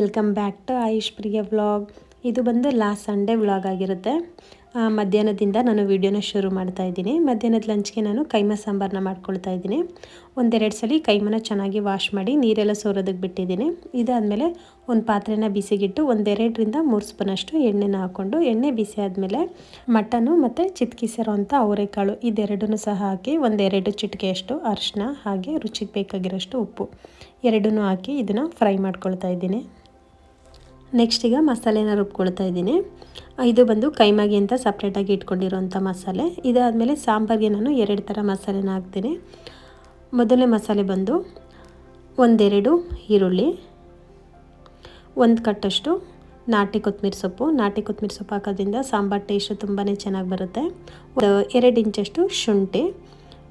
Welcome back to Ayush Priya vlog. ಇದು ಬಂದು last Sunday vlog ಆಗಿರುತ್ತೆ. ಮಧ್ಯಾಹ್ನದಿಂದ ನಾನು ವಿಡಿಯೋನ ಶುರು ಮಾಡ್ತಾ ಇದ್ದೀನಿ. ಮಧ್ಯಾಹ್ನದ ಲಂಚ್ಗೆ ನಾನು ಕೈಮ ಸಾಂಬಾರನ್ನ ಮಾಡ್ಕೊಳ್ತಾ ಇದ್ದೀನಿ. ಒಂದೆರಡು ಸಲ ಕೈಮನ ಚೆನ್ನಾಗಿ ವಾಶ್ ಮಾಡಿ ನೀರೆಲ್ಲ ಸೋರೋದಕ್ಕೆ ಬಿಟ್ಟಿದ್ದೀನಿ. ಇದಾದಮೇಲೆ ಒಂದು ಪಾತ್ರೆನ ಬಿಸಿಗಿಟ್ಟು ಒಂದೆರಡರಿಂದ ಮೂರು ಸ್ಪೂನಷ್ಟು ಎಣ್ಣೆನ ಹಾಕ್ಕೊಂಡು ಎಣ್ಣೆ ಬಿಸಿ ಆದಮೇಲೆ ಮಟನು ಮತ್ತು ಚಿತ್ಕಿಸಿರೋ ಅಂಥ ಅವರೆಕಾಳು ಇದೆರಡೂ ಸಹ ಹಾಕಿ ಒಂದೆರಡು ಚಿಟಿಕೆಯಷ್ಟು ಅರಿಶಿನ ಹಾಗೆ ರುಚಿಗೆ ಬೇಕಾಗಿರೋಷ್ಟು ಉಪ್ಪು. ಎರಡೂ ಹಾಕಿ ಇದನ್ನು ಫ್ರೈ ಮಾಡ್ಕೊಳ್ತಾ ಇದ್ದೀನಿ. ನೆಕ್ಸ್ಟ್ ಈಗ ಮಸಾಲೆನ ರುಬ್ಕೊಳ್ತಾ ಇದ್ದೀನಿ. ಇದು ಬಂದು ಕೈಮಾಗಿ ಅಂತ ಸಪ್ರೇಟಾಗಿ ಇಟ್ಕೊಂಡಿರುವಂಥ ಮಸಾಲೆ. ಇದಾದಮೇಲೆ ಸಾಂಬಾರಿಗೆ ನಾನು ಎರಡು ಥರ ಮಸಾಲೆನ ಹಾಕ್ತೀನಿ. ಮೊದಲನೇ ಮಸಾಲೆ ಬಂದು ಒಂದೆರಡು ಈರುಳ್ಳಿ, ಒಂದು ಕಟ್ಟಷ್ಟು ನಾಟಿ ಕೊತ್ತಂಬರಿ ಸೊಪ್ಪು. ನಾಟಿ ಕೊತ್ತಂಬರಿ ಸೊಪ್ಪು ಹಾಕೋದ್ರಿಂದ ಸಾಂಬಾರು ಟೇಸ್ಟು ತುಂಬಾ ಚೆನ್ನಾಗಿ ಬರುತ್ತೆ. ಎರಡು ಇಂಚಷ್ಟು ಶುಂಠಿ,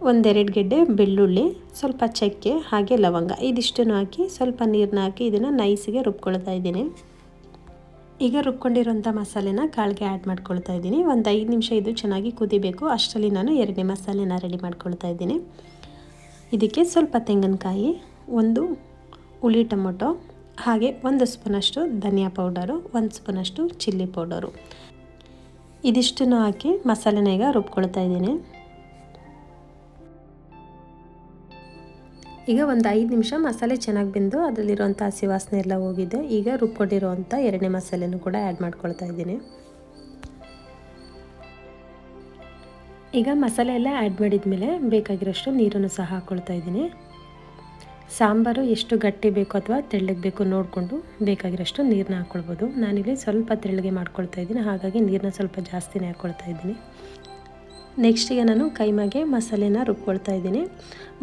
ಒಂದೆರಡು ಗೆಡ್ಡೆ ಬೆಳ್ಳುಳ್ಳಿ, ಸ್ವಲ್ಪ ಚಕ್ಕೆ, ಹಾಗೆ ಲವಂಗ. ಇದಿಷ್ಟನ್ನು ಹಾಕಿ ಸ್ವಲ್ಪ ನೀರನ್ನ ಹಾಕಿ ಇದನ್ನು ನೈಸಿಗೆ ರುಬ್ಕೊಳ್ತಾ ಇದ್ದೀನಿ. ಈಗ ರುಬ್ಕೊಂಡಿರೋಂಥ ಮಸಾಲೆನ ಕಾಳಿಗೆ ಆ್ಯಡ್ ಮಾಡ್ಕೊಳ್ತಾ ಇದ್ದೀನಿ. ಒಂದು ಐದು ನಿಮಿಷ ಇದು ಚೆನ್ನಾಗಿ ಕುದಿಬೇಕು. ಅಷ್ಟರಲ್ಲಿ ನಾನು ಎರಡನೇ ಮಸಾಲೆನ ರೆಡಿ ಮಾಡ್ಕೊಳ್ತಾ ಇದ್ದೀನಿ. ಇದಕ್ಕೆ ಸ್ವಲ್ಪ ತೆಂಗಿನಕಾಯಿ, ಒಂದು ಹುಳಿ ಟೊಮೊಟೊ, ಹಾಗೆ ಒಂದು ಸ್ಪೂನಷ್ಟು ಧನಿಯಾ ಪೌಡರು, ಒಂದು ಸ್ಪೂನಷ್ಟು ಚಿಲ್ಲಿ ಪೌಡರು. ಇದಿಷ್ಟನ್ನು ಹಾಕಿ ಮಸಾಲೆನ ಈಗ ರುಬ್ಕೊಳ್ತಾ ಇದ್ದೀನಿ. ಈಗ ಒಂದು ಐದು ನಿಮಿಷ ಮಸಾಲೆ ಚೆನ್ನಾಗಿ ಬೆಂದು ಅದರಲ್ಲಿರುವಂಥ ಹಸಿ ವಾಸನೆ ಎಲ್ಲ ಹೋಗಿದೆ. ಈಗ ರುಬ್ಕೊಂಡಿರುವಂಥ ಎರಡನೇ ಮಸಾಲೆನೂ ಕೂಡ ಆ್ಯಡ್ ಮಾಡ್ಕೊಳ್ತಾ ಇದ್ದೀನಿ. ಈಗ ಮಸಾಲೆ ಎಲ್ಲ ಆ್ಯಡ್ ಮಾಡಿದ್ಮೇಲೆ ಬೇಕಾಗಿರೋಷ್ಟು ನೀರನ್ನು ಸಹ ಹಾಕ್ಕೊಳ್ತಾ ಇದ್ದೀನಿ. ಸಾಂಬಾರು ಎಷ್ಟು ಗಟ್ಟಿ ಬೇಕು ಅಥವಾ ತೆಳ್ಳಗೆ ಬೇಕು ನೋಡಿಕೊಂಡು ಬೇಕಾಗಿರೋಷ್ಟು ನೀರನ್ನ ಹಾಕ್ಕೊಳ್ಬೋದು ನಾನಿಲ್ಲಿ ಸ್ವಲ್ಪ ತೆಳ್ಳಗೆ ಮಾಡ್ಕೊಳ್ತಾ ಇದ್ದೀನಿ. ಹಾಗಾಗಿ ನೀರನ್ನ ಸ್ವಲ್ಪ ಜಾಸ್ತಿನೇ ಹಾಕ್ಕೊಳ್ತಾ ಇದ್ದೀನಿ. ನೆಕ್ಸ್ಟ್ ಈಗ ನಾನು ಕೈಮಾಗೆ ಮಸಾಲೆನ ರುಬ್ಕೊಳ್ತಾ ಇದ್ದೀನಿ.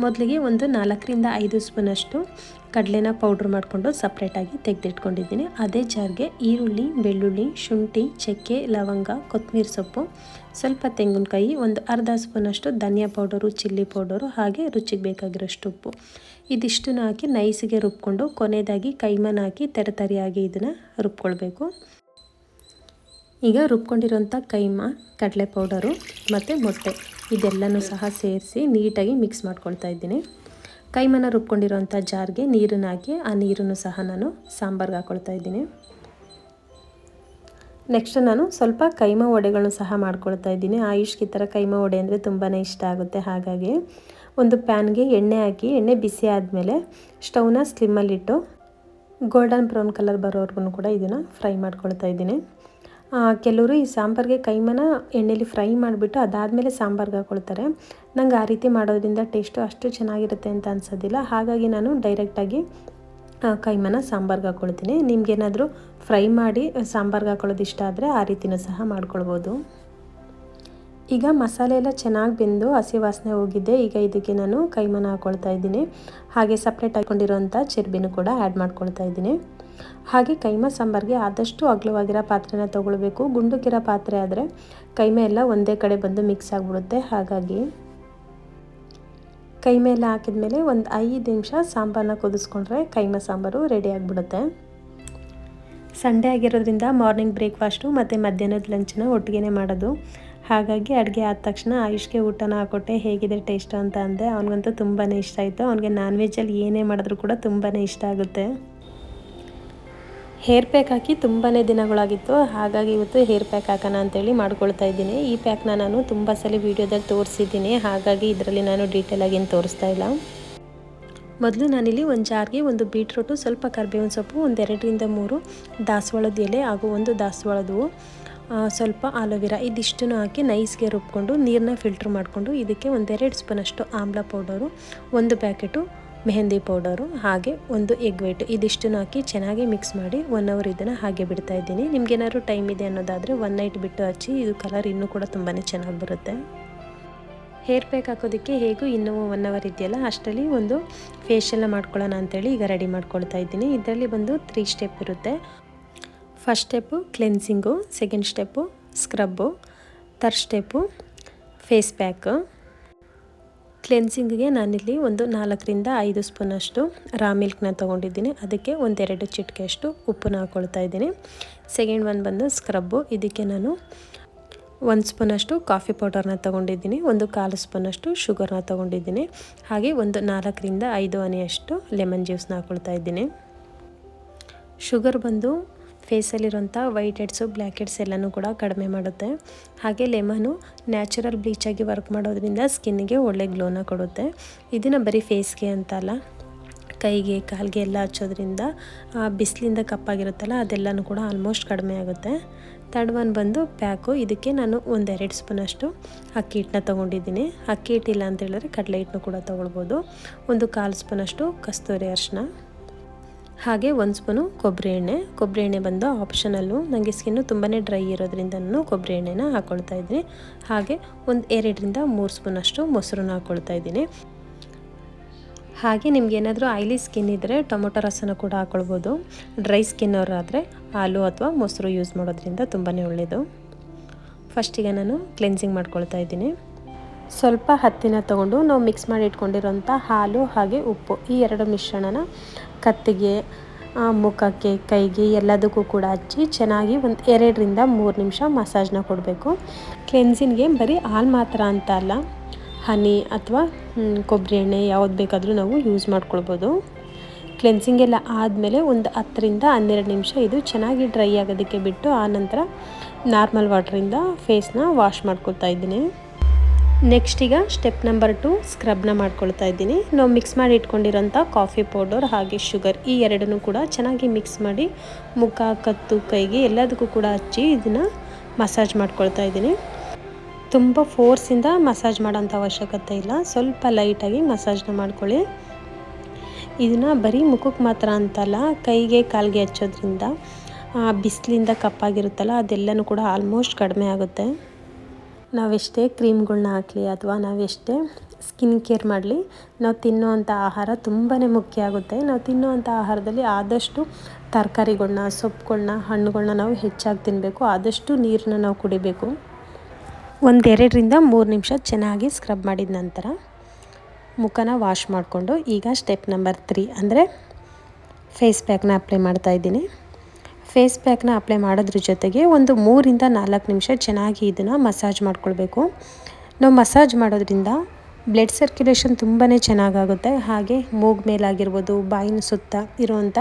ಮೊದಲಿಗೆ ಒಂದು ನಾಲ್ಕರಿಂದ ಐದು ಸ್ಪೂನಷ್ಟು ಕಡಲೆನ ಪೌಡ್ರ್ ಮಾಡಿಕೊಂಡು ಸಪ್ರೇಟಾಗಿ ತೆಗೆದಿಟ್ಕೊಂಡಿದ್ದೀನಿ. ಅದೇ ಜಾರ್ಗೆ ಈರುಳ್ಳಿ, ಬೆಳ್ಳುಳ್ಳಿ, ಶುಂಠಿ, ಚಕ್ಕೆ, ಲವಂಗ, ಕೊತ್ತಂಬರಿ ಸೊಪ್ಪು, ಸ್ವಲ್ಪ ತೆಂಗಿನಕಾಯಿ, ಒಂದು ಅರ್ಧ ಸ್ಪೂನಷ್ಟು ಧನಿಯಾ ಪೌಡರು, ಚಿಲ್ಲಿ ಪೌಡರು ಹಾಗೆ ರುಚಿಗೆ ಬೇಕಾಗಿರೋಷ್ಟು ಉಪ್ಪು. ಇದಿಷ್ಟನ್ನು ಹಾಕಿ ನೈಸಿಗೆ ರುಬ್ಕೊಂಡು ಕೊನೆಯದಾಗಿ ಕೈಮನ್ ಹಾಕಿ ತೆರತರಿಯಾಗಿ ಇದನ್ನು ರುಬ್ಕೊಳ್ಬೇಕು. ಈಗ ರುಬ್ಕೊಂಡಿರೋಂಥ ಕೈಮ, ಕಡಲೆ ಪೌಡರು ಮತ್ತು ಮೊಟ್ಟೆ ಇದೆಲ್ಲನೂ ಸಹ ಸೇರಿಸಿ ನೀಟಾಗಿ ಮಿಕ್ಸ್ ಮಾಡ್ಕೊಳ್ತಾ ಇದ್ದೀನಿ. ಕೈಮನ ರುಬ್ಕೊಂಡಿರೋಂಥ ಜಾರ್ಗೆ ನೀರನ್ನು ಹಾಕಿ, ಆ ನೀರನ್ನು ಸಹ ನಾನು ಸಾಂಬಾರ್ಗೆ ಹಾಕ್ಕೊಳ್ತಾ ಇದ್ದೀನಿ. ನೆಕ್ಸ್ಟ್ ನಾನು ಸ್ವಲ್ಪ ಕೈಮ ವಡೆಗಳನ್ನು ಸಹ ಮಾಡ್ಕೊಳ್ತಾ ಇದ್ದೀನಿ. ಆಯುಷ್ಗೆ ಈ ಥರ ಕೈಮ ವಡೆ ಅಂದರೆ ತುಂಬಾ ಇಷ್ಟ ಆಗುತ್ತೆ. ಹಾಗಾಗಿ ಒಂದು ಪ್ಯಾನ್ಗೆ ಎಣ್ಣೆ ಹಾಕಿ, ಎಣ್ಣೆ ಬಿಸಿ ಆದಮೇಲೆ ಸ್ಟವ್ನ ಸ್ಲಿಮ್ಮಲ್ಲಿಟ್ಟು ಗೋಲ್ಡನ್ ಬ್ರೌನ್ ಕಲರ್ ಬರೋವರೆಗೂ ಕೂಡ ಇದನ್ನು ಫ್ರೈ ಮಾಡ್ಕೊಳ್ತಾ ಇದ್ದೀನಿ. ಕೆಲವರು ಈ ಸಾಂಬಾರಿಗೆ ಕೈಮನ ಎಣ್ಣೆಲಿ ಫ್ರೈ ಮಾಡಿಬಿಟ್ಟು ಅದಾದಮೇಲೆ ಸಾಂಬಾರ್ಗೆ ಹಾಕೊಳ್ತಾರೆ. ನಂಗೆ ಆ ರೀತಿ ಮಾಡೋದ್ರಿಂದ ಟೇಸ್ಟು ಅಷ್ಟು ಚೆನ್ನಾಗಿರುತ್ತೆ ಅಂತ ಅನ್ಸೋದಿಲ್ಲ. ಹಾಗಾಗಿ ನಾನು ಡೈರೆಕ್ಟಾಗಿ ಕೈಮನ ಸಾಂಬಾರ್ಗೆ ಹಾಕ್ಕೊಳ್ತೀನಿ ನಿಮ್ಗೇನಾದರೂ ಫ್ರೈ ಮಾಡಿ ಸಾಂಬಾರ್ಗೆ ಹಾಕೊಳ್ಳೋದು ಇಷ್ಟ ಆದರೆ ಆ ರೀತಿನೂ ಸಹ ಮಾಡ್ಕೊಳ್ಬೋದು. ಈಗ ಮಸಾಲೆ ಎಲ್ಲ ಚೆನ್ನಾಗಿ ಬೆಂದು ಹಸಿ ವಾಸನೆ ಹೋಗಿದೆ. ಈಗ ಇದಕ್ಕೆ ನಾನು ಕೈಮನ ಹಾಕ್ಕೊಳ್ತಾ ಇದ್ದೀನಿ. ಹಾಗೆ ಸಪ್ರೇಟ್ ಹಾಕ್ಕೊಂಡಿರೋಂಥ ಚರ್ಬಿನೂ ಕೂಡ ಆ್ಯಡ್ ಮಾಡ್ಕೊಳ್ತಾ ಇದ್ದೀನಿ. ಹಾಗೆ ಕೈಮ ಸಾಂಬಾರಿಗೆ ಆದಷ್ಟು ಅಗಲವಾಗಿರೋ ಪಾತ್ರೆನ ತೊಗೊಳ್ಬೇಕು. ಗುಂಡುಕಿರೋ ಪಾತ್ರೆ ಆದರೆ ಕೈಮೆ ಎಲ್ಲ ಒಂದೇ ಕಡೆ ಬಂದು ಮಿಕ್ಸ್ ಆಗಿಬಿಡುತ್ತೆ. ಹಾಗಾಗಿ ಕೈಮೆ ಎಲ್ಲ ಹಾಕಿದ್ಮೇಲೆ ಒಂದು ಐದು ನಿಮಿಷ ಸಾಂಬಾರನ್ನ ಕುದಿಸ್ಕೊಂಡ್ರೆ ಕೈಮ ಸಾಂಬಾರು ರೆಡಿ ಆಗಿಬಿಡುತ್ತೆ. ಸಂಡೇ ಆಗಿರೋದ್ರಿಂದ ಮಾರ್ನಿಂಗ್ ಬ್ರೇಕ್ಫಾಸ್ಟು ಮತ್ತು ಮಧ್ಯಾಹ್ನದ ಲಂಚನ ಒಟ್ಟಿಗೆ ಮಾಡೋದು. ಹಾಗಾಗಿ ಅಡುಗೆ ಆದ ತಕ್ಷಣ ಆಯುಷ್ಗೆ ಊಟನ ಹಾಕೊಟ್ಟೆ ಹೇಗಿದೆ ಟೇಸ್ಟ್ ಅಂತ ಅಂದೆ. ಅವನಿಗಂತೂ ತುಂಬಾ ಇಷ್ಟ ಆಯಿತು. ಅವನಿಗೆ ನಾನ್ ವೆಜ್ಜಲ್ಲಿ ಏನೇ ಮಾಡಿದ್ರು ಕೂಡ ತುಂಬಾ ಇಷ್ಟ ಆಗುತ್ತೆ. ಹೇರ್ ಪ್ಯಾಕ್ ಹಾಕಿ ತುಂಬಾ ದಿನಗಳಾಗಿತ್ತು. ಹಾಗಾಗಿ ಇವತ್ತು ಹೇರ್ ಪ್ಯಾಕ್ ಹಾಕೋಣ ಅಂತೇಳಿ ಮಾಡ್ಕೊಳ್ತಾ ಇದ್ದೀನಿ. ಈ ಪ್ಯಾಕ್ನ ನಾನು ತುಂಬ ಸಲ ವೀಡಿಯೋದಲ್ಲಿ ತೋರಿಸಿದ್ದೀನಿ. ಹಾಗಾಗಿ ಇದರಲ್ಲಿ ನಾನು ಡೀಟೇಲ್ ಏನು ತೋರಿಸ್ತಾ ಇಲ್ಲ. ಮೊದಲು ನಾನಿಲ್ಲಿ ಒಂದು ಜಾರ್ಗೆ ಒಂದು ಬೀಟ್ರೂಟು, ಸ್ವಲ್ಪ ಕರ್ಬೇವಿನ ಸೊಪ್ಪು ಒಂದೆರಡರಿಂದ ಮೂರು ದಾಸವಾಳದ ಎಲೆ ಹಾಗೂ ಒಂದು ದಾಸವಾಳದ ಸ್ವಲ್ಪ ಆಲೋವೆರಾ ಇದಿಷ್ಟನ್ನು ಹಾಕಿ ನೈಸ್ಗೆ ರುಬ್ಕೊಂಡು ನೀರನ್ನ ಫಿಲ್ಟ್ರ್ ಮಾಡಿಕೊಂಡು ಇದಕ್ಕೆ ಒಂದೆರಡು ಸ್ಪೂನಷ್ಟು ಆಮ್ಲ ಪೌಡರು ಒಂದು ಪ್ಯಾಕೆಟು ಮೆಹಂದಿ ಪೌಡರು ಹಾಗೆ ಒಂದು ಎಗ್ ವೈಟ್ ಇದಿಷ್ಟನ್ನು ಹಾಕಿ ಚೆನ್ನಾಗಿ ಮಿಕ್ಸ್ ಮಾಡಿ ಒನ್ ಅವರ್ ಇದನ್ನು ಹಾಗೆ ಬಿಡ್ತಾ ಇದ್ದೀನಿ. ನಿಮ್ಗೇನಾದ್ರು ಟೈಮ್ ಇದೆ ಅನ್ನೋದಾದರೆ ಒನ್ ನೈಟ್ ಬಿಟ್ಟು ಹಚ್ಚಿ ಇದು ಕಲರ್ ಇನ್ನೂ ಕೂಡ ತುಂಬಾ ಚೆನ್ನಾಗಿ ಬರುತ್ತೆ. ಹೇರ್ ಪ್ಯಾಕ್ ಹಾಕೋದಕ್ಕೆ ಹೇಗೂ ಇನ್ನೂ ಒನ್ ಅವರ್ ಇದೆಯಲ್ಲ, ಅಷ್ಟರಲ್ಲಿ ಒಂದು ಫೇಶಿಯಲ್ನ ಮಾಡ್ಕೊಳ್ಳೋಣ ಅಂತೇಳಿ ಈಗ ರೆಡಿ ಮಾಡ್ಕೊಳ್ತಾ ಇದ್ದೀನಿ. ಇದರಲ್ಲಿ ಬಂದು ತ್ರೀ ಸ್ಟೆಪ್ ಇರುತ್ತೆ. First step cleansing second step scrub third step face pack ಕ್ಲೆನ್ಸಿಂಗಿಗೆ ನಾನಿಲ್ಲಿ ಒಂದು ನಾಲ್ಕರಿಂದ ಐದು ಸ್ಪೂನಷ್ಟು ರಾ ಮಿಲ್ಕ್ನ ತೊಗೊಂಡಿದ್ದೀನಿ. ಅದಕ್ಕೆ ಒಂದೆರಡು ಚಿಟಿಕೆಯಷ್ಟು ಉಪ್ಪನ್ನ ಹಾಕ್ಕೊಳ್ತಾ ಇದ್ದೀನಿ. ಸೆಕೆಂಡ್ ಒಂದು ಬಂದು ಸ್ಕ್ರಬ್ಬು ಇದಕ್ಕೆ ನಾನು ಒಂದು ಸ್ಪೂನಷ್ಟು ಕಾಫಿ ಪೌಡರ್ನ ತೊಗೊಂಡಿದ್ದೀನಿ. ಒಂದು ಕಾಲು ಸ್ಪೂನಷ್ಟು ಶುಗರ್ನ ತೊಗೊಂಡಿದ್ದೀನಿ. ಹಾಗೆ ಒಂದು ನಾಲ್ಕರಿಂದ ಐದು ಹನಿಯಷ್ಟು ಲೆಮನ್ ಜ್ಯೂಸ್ನ ಹಾಕ್ಕೊಳ್ತಾ ಇದ್ದೀನಿ. ಶುಗರ್ ಬಂದು ಫೇಸಲ್ಲಿರೋಂಥ ವೈಟ್ ಹೆಡ್ಸು, ಬ್ಲ್ಯಾಕ್ ಹೆಡ್ಸ್ ಎಲ್ಲನೂ ಕೂಡ ಕಡಿಮೆ ಮಾಡುತ್ತೆ. ಹಾಗೆ ಲೆಮನು ನ್ಯಾಚುರಲ್ ಬ್ಲೀಚಾಗಿ ವರ್ಕ್ ಮಾಡೋದ್ರಿಂದ ಸ್ಕಿನ್ಗೆ ಒಳ್ಳೆ ಗ್ಲೋನ ಕೊಡುತ್ತೆ. ಇದನ್ನು ಬರೀ ಫೇಸ್ಗೆ ಅಂತ ಅಲ್ಲ ಕೈಗೆ, ಕಾಲಿಗೆ ಎಲ್ಲ ಹಚ್ಚೋದ್ರಿಂದ ಬಿಸಿಲಿಂದ ಕಪ್ಪಾಗಿರುತ್ತಲ್ಲ, ಅದೆಲ್ಲನೂ ಕೂಡ ಆಲ್ಮೋಸ್ಟ್ ಕಡಿಮೆ ಆಗುತ್ತೆ. ತರ್ಡ್ ಒನ್ ಬಂದು ಪ್ಯಾಕು. ಇದಕ್ಕೆ ನಾನು ಒಂದೆರಡು ಸ್ಪೂನಷ್ಟು ಅಕ್ಕಿ ಹಿಟ್ಟನ್ನ ತೊಗೊಂಡಿದ್ದೀನಿ. ಅಕ್ಕಿ ಹಿಟ್ಟಿಲ್ಲ ಅಂತ ಹೇಳಿದ್ರೆ ಕಡಲೆ ಹಿಟ್ಟನ್ನು ಕೂಡ ತೊಗೊಳ್ಬೋದು. ಒಂದು ಕಾಲು ಸ್ಪೂನಷ್ಟು ಕಸ್ತೂರಿ ಅರಿಶಿನ. ಹಾಗೆ ಒಂದು ಸ್ಪೂನು ಕೊಬ್ಬರಿ ಎಣ್ಣೆ. ಕೊಬ್ಬರಿ ಎಣ್ಣೆ ಬಂದು ಆಪ್ಷನಲ್ಲು ನನಗೆ ಸ್ಕಿನ್ನು ತುಂಬಾ ಡ್ರೈ ಇರೋದ್ರಿಂದ ಕೊಬ್ಬರಿ ಎಣ್ಣೆನ ಹಾಕ್ಕೊಳ್ತಾ ಇದ್ದೀನಿ. ಹಾಗೆ ಒಂದು ಎರಡರಿಂದ ಮೂರು ಸ್ಪೂನಷ್ಟು ಮೊಸರನ್ನ ಹಾಕ್ಕೊಳ್ತಾ ಇದ್ದೀನಿ. ಹಾಗೆ ನಿಮ್ಗೆ ಏನಾದರೂ ಆಯ್ಲಿ ಸ್ಕಿನ್ ಇದ್ದರೆ ಟೊಮೊಟೊ ರಸನ ಕೂಡ ಹಾಕ್ಕೊಳ್ಬೋದು ಡ್ರೈ ಸ್ಕಿನ್ ಅವರಾದರೆ ಹಾಲು ಅಥವಾ ಮೊಸರು ಯೂಸ್ ಮಾಡೋದ್ರಿಂದ ತುಂಬಾ ಒಳ್ಳೆಯದು ಫಸ್ಟಿಗೆ ನಾನು ಕ್ಲೆನ್ಸಿಂಗ್ ಮಾಡ್ಕೊಳ್ತಾ ಇದ್ದೀನಿ. ಸ್ವಲ್ಪ ಹತ್ತಿನ ತಗೊಂಡು ನಾವು ಮಿಕ್ಸ್ ಮಾಡಿ ಇಟ್ಕೊಂಡಿರೋಂಥ ಹಾಲು ಹಾಗೆ ಉಪ್ಪು, ಈ ಎರಡು ಮಿಶ್ರಣನ ಕತ್ತಿಗೆ ಮುಖಕ್ಕೆ, ಕೈಗೆ ಎಲ್ಲದಕ್ಕೂ ಕೂಡ ಹಚ್ಚಿ ಚೆನ್ನಾಗಿ ಒಂದು ಎರಡರಿಂದ ಮೂರು ನಿಮಿಷ ಮಸಾಜ್ನ ಕೊಡಬೇಕು. ಕ್ಲೆನ್ಸಿನ್ಗೆ ಬರೀ ಹಾಲು ಮಾತ್ರ ಅಂತ ಅಲ್ಲ, ಹನಿ ಅಥವಾ ಕೊಬ್ಬರಿ ಎಣ್ಣೆ ಯಾವ್ದು ಬೇಕಾದರೂ ನಾವು ಯೂಸ್ ಮಾಡ್ಕೊಳ್ಬೋದು. ಕ್ಲೆನ್ಸಿಂಗ್ ಎಲ್ಲ ಆದಮೇಲೆ ಒಂದು ಹತ್ತರಿಂದ ಹನ್ನೆರಡು ನಿಮಿಷ ಇದು ಚೆನ್ನಾಗಿ ಡ್ರೈ ಆಗೋದಕ್ಕೆ ಬಿಟ್ಟು ಆನಂತರ ನಾರ್ಮಲ್ ವಾಟ್ರಿಂದ ಫೇಸ್ನ ವಾಶ್ ಮಾಡ್ಕೊಳ್ತಾ ಇದ್ದೀನಿ. ನೆಕ್ಸ್ಟ್ ಈಗ ಸ್ಟೆಪ್ ನಂಬರ್ ಟು ಸ್ಕ್ರಬ್ನ ಮಾಡ್ಕೊಳ್ತಾ ಇದ್ದೀನಿ. ನಾವು ಮಿಕ್ಸ್ ಮಾಡಿ ಇಟ್ಕೊಂಡಿರೋಂಥ ಕಾಫಿ ಪೌಡರ್ ಹಾಗೆ ಶುಗರ್ ಈ ಎರಡನ್ನೂ ಕೂಡ ಚೆನ್ನಾಗಿ ಮಿಕ್ಸ್ ಮಾಡಿ ಮುಖ, ಕತ್ತು, ಕೈಗೆ ಎಲ್ಲದಕ್ಕೂ ಕೂಡ ಹಚ್ಚಿ ಇದನ್ನು ಮಸಾಜ್ ಮಾಡ್ಕೊಳ್ತಾ ಇದ್ದೀನಿ. ತುಂಬ ಫೋರ್ಸಿಂದ ಮಸಾಜ್ ಮಾಡೋಂಥ ಅವಶ್ಯಕತೆ ಇಲ್ಲ. ಸ್ವಲ್ಪ ಲೈಟಾಗಿ ಮಸಾಜ್ನ ಮಾಡ್ಕೊಳ್ಳಿ. ಇದನ್ನು ಬರೀ ಮುಖಕ್ಕೆ ಮಾತ್ರ ಅಂತಲ್ಲ, ಕೈಗೆ ಕಾಲಿಗೆ ಹಚ್ಚೋದ್ರಿಂದ ಬಿಸಿಲಿಂದ ಕಪ್ಪಾಗಿರುತ್ತಲ್ಲ, ಅದೆಲ್ಲನೂ ಕೂಡ ಆಲ್ಮೋಸ್ಟ್ ಕಡಿಮೆ ಆಗುತ್ತೆ. ನಾವೆಷ್ಟೇ ಕ್ರೀಮ್ಗಳನ್ನ ಹಾಕಲಿ ಅಥವಾ ನಾವೆಷ್ಟೇ ಸ್ಕಿನ್ ಕೇರ್ ಮಾಡಲಿ, ನಾವು ತಿನ್ನುವಂಥ ಆಹಾರ ತುಂಬಾ ಮುಖ್ಯ ಆಗುತ್ತೆ. ನಾವು ತಿನ್ನುವಂಥ ಆಹಾರದಲ್ಲಿ ಆದಷ್ಟು ತರಕಾರಿಗಳ್ನ ಸೊಪ್ಪುಗಳ್ನ ಹಣ್ಣುಗಳನ್ನ ನಾವು ಹೆಚ್ಚಾಗಿ ತಿನ್ನಬೇಕು ಆದಷ್ಟು ನೀರನ್ನ ನಾವು ಕುಡಿಬೇಕು. ಒಂದೆರಡರಿಂದ ಮೂರು ನಿಮಿಷ ಚೆನ್ನಾಗಿ ಸ್ಕ್ರಬ್ ಮಾಡಿದ ನಂತರ ಮುಖನ ವಾಶ್ ಮಾಡಿಕೊಂಡು ಈಗ ಸ್ಟೆಪ್ ನಂಬರ್ ತ್ರೀ ಅಂದರೆ ಫೇಸ್ ಪ್ಯಾಕ್ನ ಅಪ್ಲೈ ಮಾಡ್ತಾಯಿದ್ದೀನಿ ಫೇಸ್ ಪ್ಯಾಕ್ನ ಅಪ್ಲೈ ಮಾಡೋದ್ರ ಜೊತೆಗೆ ಒಂದು ಮೂರಿಂದ ನಾಲ್ಕು ನಿಮಿಷ ಚೆನ್ನಾಗಿ ಇದನ್ನು ಮಸಾಜ್ ಮಾಡ್ಕೊಳ್ಬೇಕು. ನಾವು ಮಸಾಜ್ ಮಾಡೋದ್ರಿಂದ ಬ್ಲಡ್ ಸರ್ಕ್ಯುಲೇಷನ್ ತುಂಬಾ ಚೆನ್ನಾಗಾಗುತ್ತೆ. ಹಾಗೆ ಮೂಗ್ ಮೇಲಾಗಿರ್ಬೋದು, ಬಾಯಿನ ಸುತ್ತ ಇರುವಂಥ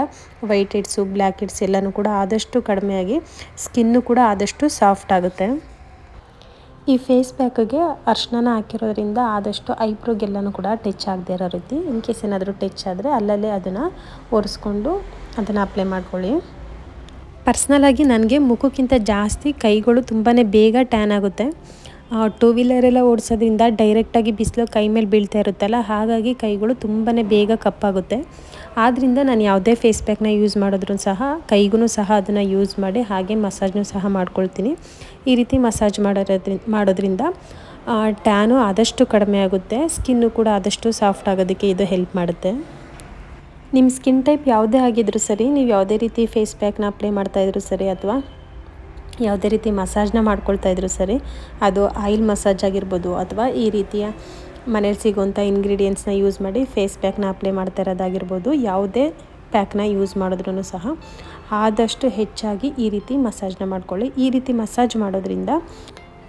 ವೈಟ್ ಹೆಡ್ಸು ಬ್ಲ್ಯಾಕ್ ಹೆಡ್ಸ್ ಎಲ್ಲನೂ ಕೂಡ ಆದಷ್ಟು ಕಡಿಮೆಯಾಗಿ ಸ್ಕಿನ್ನು ಕೂಡ ಆದಷ್ಟು ಸಾಫ್ಟ್ ಆಗುತ್ತೆ. ಈ ಫೇಸ್ ಪ್ಯಾಕಿಗೆ ಅರ್ಶಿನ ಹಾಕಿರೋದ್ರಿಂದ ಆದಷ್ಟು ಐಬ್ರೋಗೆಲ್ಲನೂ ಕೂಡ ಟಚ್ ಆಗದೆ ಇರೋ ರೀತಿ. ಇನ್ ಕೇಸ್ ಏನಾದರೂ ಟಚ್ ಆದರೆ ಅಲ್ಲಲ್ಲೇ ಅದನ್ನು ಒರೆಸ್ಕೊಂಡು ಅದನ್ನು ಅಪ್ಲೈ ಮಾಡ್ಕೊಳ್ಳಿ. ಪರ್ಸ್ನಲಾಗಿ ನನಗೆ ಮುಖಕ್ಕಿಂತ ಜಾಸ್ತಿ ಕೈಗಳು ತುಂಬಾ ಬೇಗ ಟ್ಯಾನ್ ಆಗುತ್ತೆ. ಟೂ ವೀಲರೆಲ್ಲ ಓಡಿಸೋದ್ರಿಂದ ಡೈರೆಕ್ಟಾಗಿ ಬಿಸಿಲು ಕೈ ಮೇಲೆ ಬೀಳ್ತಾ ಇರುತ್ತಲ್ಲ, ಹಾಗಾಗಿ ಕೈಗಳು ತುಂಬಾ ಬೇಗ ಕಪ್ಪಾಗುತ್ತೆ. ಆದ್ದರಿಂದ ನಾನು ಯಾವುದೇ ಫೇಸ್ ಪ್ಯಾಕ್ನ ಯೂಸ್ ಮಾಡಿದ್ರೂ ಸಹ ಕೈಗೂ ಸಹ ಅದನ್ನು ಯೂಸ್ ಮಾಡಿ, ಹಾಗೆ ಮಸಾಜ್ನೂ ಸಹ ಮಾಡ್ಕೊಳ್ತೀನಿ. ಈ ರೀತಿ ಮಸಾಜ್ ಮಾಡೋದ್ರಿಂದ ಮಾಡೋದ್ರಿಂದ ಟ್ಯಾನು ಆದಷ್ಟು ಕಡಿಮೆ ಆಗುತ್ತೆ ಸ್ಕಿನ್ನು ಕೂಡ ಆದಷ್ಟು ಸಾಫ್ಟ್ ಆಗೋದಕ್ಕೆ ಇದು ಹೆಲ್ಪ್ ಮಾಡುತ್ತೆ. ನಿಮ್ಮ ಸ್ಕಿನ್ ಟೈಪ್ ಯಾವುದೇ ಆಗಿದ್ರೂ ಸರಿ, ನೀವು ಯಾವುದೇ ರೀತಿ ಫೇಸ್ ಪ್ಯಾಕ್ನ ಅಪ್ಲೈ ಮಾಡ್ತಾಯಿದ್ರು ಸರಿ ಅಥವಾ ಯಾವುದೇ ರೀತಿ ಮಸಾಜ್ನ ಮಾಡ್ಕೊಳ್ತಾ ಇದ್ರು ಸರಿ, ಅದು ಆಯಿಲ್ ಮಸಾಜ್ ಆಗಿರ್ಬೋದು ಅಥವಾ ಈ ರೀತಿಯ ಮನೇಲಿ ಸಿಗೋಂಥ ಇಂಗ್ರೀಡಿಯೆಂಟ್ಸ್ನ ಯೂಸ್ ಮಾಡಿ ಫೇಸ್ ಪ್ಯಾಕ್ನ ಅಪ್ಲೈ ಮಾಡ್ತಾ ಇರೋದಾಗಿರ್ಬೋದು, ಯಾವುದೇ ಪ್ಯಾಕ್ನ ಯೂಸ್ ಮಾಡಿದ್ರೂ ಸಹ ಆದಷ್ಟು ಹೆಚ್ಚಾಗಿ ಈ ರೀತಿ ಮಸಾಜ್ನ ಮಾಡ್ಕೊಳ್ಳಿ. ಈ ರೀತಿ ಮಸಾಜ್ ಮಾಡೋದ್ರಿಂದ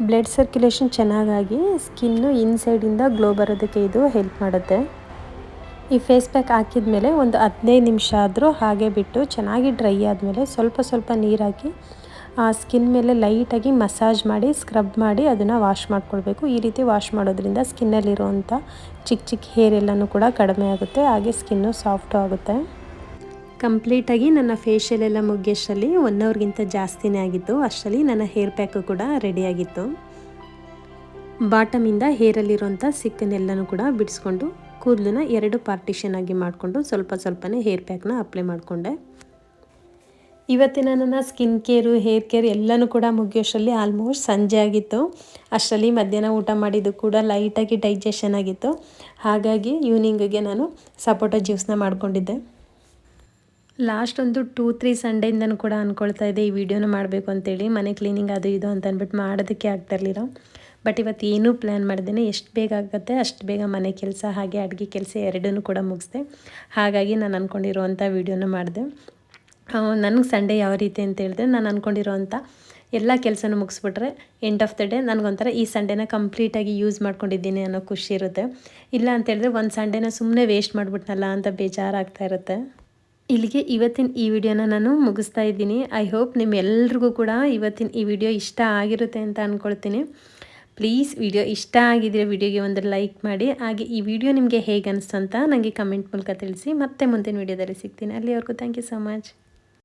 ಬ್ಲಡ್ ಸರ್ಕ್ಯುಲೇಷನ್ ಚೆನ್ನಾಗಾಗಿ ಸ್ಕಿನ್ನು ಇನ್ಸೈಡಿಂದ ಗ್ಲೋ ಬರೋದಕ್ಕೆ ಇದು ಹೆಲ್ಪ್ ಮಾಡುತ್ತೆ. ಈ ಫೇಸ್ ಪ್ಯಾಕ್ ಹಾಕಿದ ಮೇಲೆ ಒಂದು ಹದಿನೈದು ನಿಮಿಷ ಆದರೂ ಹಾಗೆ ಬಿಟ್ಟು ಚೆನ್ನಾಗಿ ಡ್ರೈ ಆದಮೇಲೆ ಸ್ವಲ್ಪ ಸ್ವಲ್ಪ ನೀರು ಹಾಕಿ, ಆ ಸ್ಕಿನ್ ಮೇಲೆ ಲೈಟಾಗಿ ಮಸಾಜ್ ಮಾಡಿ ಸ್ಕ್ರಬ್ ಮಾಡಿ ಅದನ್ನು ವಾಶ್ ಮಾಡ್ಕೊಳ್ಬೇಕು. ಈ ರೀತಿ ವಾಶ್ ಮಾಡೋದ್ರಿಂದ ಸ್ಕಿನ್ನಲ್ಲಿರುವಂಥ ಚಿಕ್ಕ ಚಿಕ್ಕ ಹೇರ್ ಎಲ್ಲನೂ ಕೂಡ ಕಡಿಮೆ ಆಗುತ್ತೆ, ಹಾಗೆ ಸ್ಕಿನ್ನು ಸಾಫ್ಟು ಆಗುತ್ತೆ. ಕಂಪ್ಲೀಟಾಗಿ ನನ್ನ ಫೇಶಿಯಲ್ ಎಲ್ಲ ಮುಗಿಯೋಷ್ಟರಲ್ಲಿ ಒನ್ ಅವರ್ಗಿಂತ ಜಾಸ್ತಿನೇ ಆಗಿತ್ತು. ಅಷ್ಟರಲ್ಲಿ ನನ್ನ ಹೇರ್ ಪ್ಯಾಕು ಕೂಡ ರೆಡಿಯಾಗಿತ್ತು ಬಾಟಮಿಂದ ಹೇರಲ್ಲಿರುವಂಥ ಸಿಕ್ಕನ್ನೆಲ್ಲನೂ ಕೂಡ ಬಿಡಿಸ್ಕೊಂಡು ಕೂದಲನ್ನ ಎರಡು ಪಾರ್ಟಿಷನ್ ಆಗಿ ಮಾಡಿಕೊಂಡು ಸ್ವಲ್ಪ ಸ್ವಲ್ಪನೇ ಹೇರ್ ಪ್ಯಾಕ್ನ ಅಪ್ಲೈ ಮಾಡಿಕೊಂಡೆ. ಇವತ್ತಿನ ನನ್ನ ಸ್ಕಿನ್ ಕೇರು, ಹೇರ್ ಕೇರ್ ಎಲ್ಲನೂ ಕೂಡ ಮುಗಿಯೋಷ್ಟರಲ್ಲಿ ಆಲ್ಮೋಸ್ಟ್ ಸಂಜೆ ಆಗಿತ್ತು. ಅಷ್ಟರಲ್ಲಿ ಮಧ್ಯಾಹ್ನ ಊಟ ಮಾಡಿದ್ದು ಕೂಡ ಲೈಟಾಗಿ ಡೈಜೆಷನ್ ಆಗಿತ್ತು. ಹಾಗಾಗಿ ಈವ್ನಿಂಗಿಗೆ ನಾನು ಸಪೋಟ ಜ್ಯೂಸ್ನ ಮಾಡಿಕೊಂಡಿದ್ದೆ. ಲಾಸ್ಟ್ ಒಂದು ಟೂ, ತ್ರೀ ಸಂಡೆಯಿಂದನೂ ಕೂಡ ಅಂದ್ಕೊಳ್ತಾ ಇದ್ದೆ ಈ ವಿಡಿಯೋನ ಮಾಡಬೇಕು ಅಂತೇಳಿ. ಮನೆ ಕ್ಲೀನಿಂಗ್ ಅದು ಇದು ಅಂತ ಅಂದ್ಬಿಟ್ಟು ಮಾಡೋದಕ್ಕೆ ಆಗ್ತಾಯಿರ್ಲಿಲ್ಲ ಬಟ್ ಇವತ್ತು ಏನೂ ಪ್ಲ್ಯಾನ್ ಮಾಡಿದ್ದೇನೆ, ಎಷ್ಟು ಬೇಗ ಆಗುತ್ತೆ, ಅಷ್ಟು ಬೇಗ ಮನೆ ಕೆಲಸ ಹಾಗೆ ಅಡುಗೆ ಕೆಲಸ ಎರಡನ್ನೂ ಕೂಡ ಮುಗಿಸ್ದೆ. ಹಾಗಾಗಿ ನಾನು ಅಂದ್ಕೊಂಡಿರೋವಂಥ ವೀಡಿಯೋನ ಮಾಡಿದೆ. ನನಗೆ ಸಂಡೇ ಯಾವ ರೀತಿ ಅಂತ ಹೇಳಿದ್ರೆ, ನಾನು ಅಂದ್ಕೊಂಡಿರೋವಂಥ ಎಲ್ಲ ಕೆಲಸನೂ ಮುಗಿಸ್ಬಿಟ್ರೆ ಎಂಡ್ ಆಫ್ ದ ಡೇ ನನಗೊಂಥರ ಈ ಸಂಡೇನ ಕಂಪ್ಲೀಟಾಗಿ ಯೂಸ್ ಮಾಡ್ಕೊಂಡಿದ್ದೀನಿ ಅನ್ನೋ ಖುಷಿ ಇರುತ್ತೆ. ಇಲ್ಲ ಅಂತ ಹೇಳಿದ್ರೆ ಒಂದು ಸಂಡೇನ ಸುಮ್ಮನೆ ವೇಸ್ಟ್ ಮಾಡಿಬಿಟ್ನಲ್ಲ ಅಂತ ಬೇಜಾರಾಗ್ತಾ ಇರುತ್ತೆ. ಇಲ್ಲಿಗೆ ಇವತ್ತಿನ ಈ ವಿಡಿಯೋನ ನಾನು ಮುಗಿಸ್ತಾ ಇದ್ದೀನಿ. ಐ ಹೋಪ್ ನಿಮ್ಮೆಲ್ರಿಗೂ ಕೂಡ ಇವತ್ತಿನ ಈ ವಿಡಿಯೋ ಇಷ್ಟ ಆಗಿರುತ್ತೆ ಅಂತ ಅಂದ್ಕೊಳ್ತೀನಿ ಪ್ಲೀಸ್ ವಿಡಿಯೋ ಇಷ್ಟ ಆಗಿದ್ರೆ ವಿಡಿಯೋಗೆ ಒಂದು ಲೈಕ್ ಮಾಡಿ. ಹಾಗೆ ಈ ವಿಡಿಯೋ ನಿಮಗೆ ಹೇಗೆ ಅನಿಸ್ತು ಅಂತ ನನಗೆ ಕಮೆಂಟ್ ಮೂಲಕ ತಿಳಿಸಿ. ಮತ್ತೆ ಮುಂದಿನ ವಿಡಿಯೋದಲ್ಲಿ ಸಿಗ್ತೀನಿ. ಅಲ್ಲಿವರೆಗೂ ಥ್ಯಾಂಕ್ ಯು ಸೊ ಮಚ್